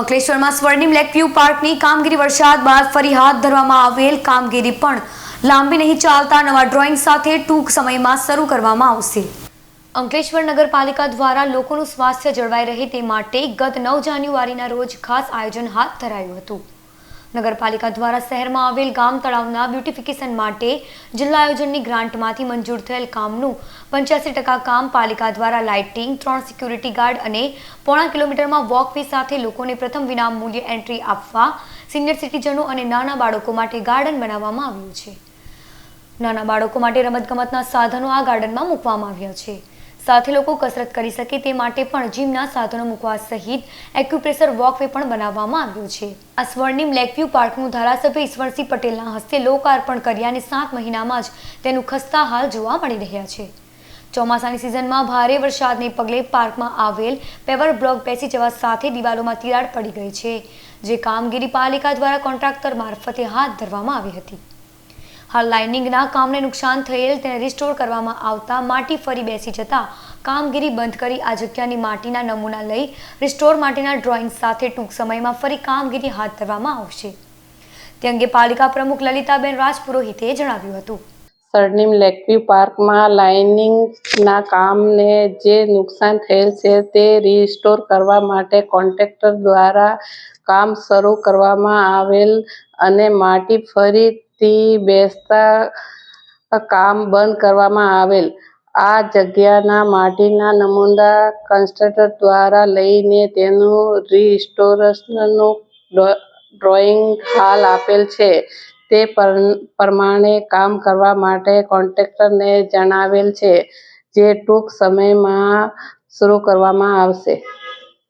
અંકલેશ્વરમાં સ્વર્ણિમ લેકવ્યુ પાર્કની કામગીરી વરસાદ બાદ ફરી હાથ ધરવામાં આવેલ કામગીરી પણ લાંબી નહીં ચાલતા નવા ડ્રોઈંગ સાથે ટૂંક સમયમાં શરૂ કરવામાં આવશે. અંકલેશ્વર નગરપાલિકા દ્વારા લોકોનું સ્વાસ્થ્ય જળવાઈ રહે તે માટે ગત નવ જાન્યુઆરીના રોજ ખાસ આયોજન હાથ ધરાયું હતું. નગરપાલિકા દ્વારા શહેરમાં આવેલ ગામ તળાવના બ્યુટિફિકેશન માટે જિલ્લા આયોજનની ગ્રાન્ટમાંથી મંજૂર થયેલ કામનું પંચ્યાસી ટકા કામ પાલિકા દ્વારા લાઇટિંગ, ત્રણ સિક્યુરિટી ગાર્ડ અને પોણા કિલોમીટરમાં વોકવે સાથે લોકોને પ્રથમ વિનામૂલ્ય એન્ટ્રી આપવા સિનિયર સિટીઝનો અને નાના બાળકો માટે ગાર્ડન બનાવવામાં આવ્યું છે. નાના બાળકો માટે રમતગમતના સાધનો આ ગાર્ડનમાં મૂકવામાં આવ્યા છે. સાથે લોકો કસરત કરી શકે તે માટે પણ જીમના સાધનો મૂકવા સહિત એક્યુપ્રેશર વોકવે પણ બનાવવામાં આવ્યું છે. આ સ્વર્ણિમ લેકવ્યુ પાર્કનું ધારાસભ્ય ઈશ્વરસિંહ પટેલના હસ્તે લોકાર્પણ કર્યા અને સાત મહિનામાં જ તેનું ખસ્તા હાલ જોવા મળી રહ્યા છે. ચોમાસાની સિઝનમાં ભારે વરસાદને પગલે પાર્કમાં આવેલ પેવર બ્લોક બેસી જવા સાથે દિવાલોમાં તિરાડ પડી ગઈ છે, જે કામગીરી પાલિકા દ્વારા કોન્ટ્રાક્ટર મારફતે હાથ ધરવામાં આવી હતી. હાલ લાઇનિંગના કામને નુકસાન થયેલ તેને રિસ્ટોર કરવામાં આવતા માટી ફરી બેસી જતા કામગીરી બંધ કરી આ જગ્યાની માટીના નમૂના લઈ રિસ્ટોર માટેના ડ્રોઈંગ સાથે ટૂંક સમયમાં ફરી કામગીરી હાથ ધરવામાં આવશે. તે અંગે પાલિકા પ્રમુખ લલિતાબેન રાજપુરોહિતે જણાવ્યું હતું. સરનીમ લેકવ્યુ પાર્કમાં લાઇનિંગના કામને જે નુકસાન થયેલ છે તે રિસ્ટોર કરવા માટે કોન્ટ્રાક્ટર દ્વારા કામ શરૂ કરવામાં આવેલ અને માટી ફરીથી બેસતા કામ બંધ કરવામાં આવેલ. આ જગ્યાના માટીના નમૂના કન્સ્ટ્રક્ટર દ્વારા લઈને તેનું રિસ્ટોરેશનનું ડ્રોઈંગ હાલ આપેલ છે. તે પર- પ્રમાણે કામ કરવા માટે કોન્ટ્રાક્ટરને જણાવેલ છે, જે ટૂંક સમયમાં શરૂ કરવામાં આવશે.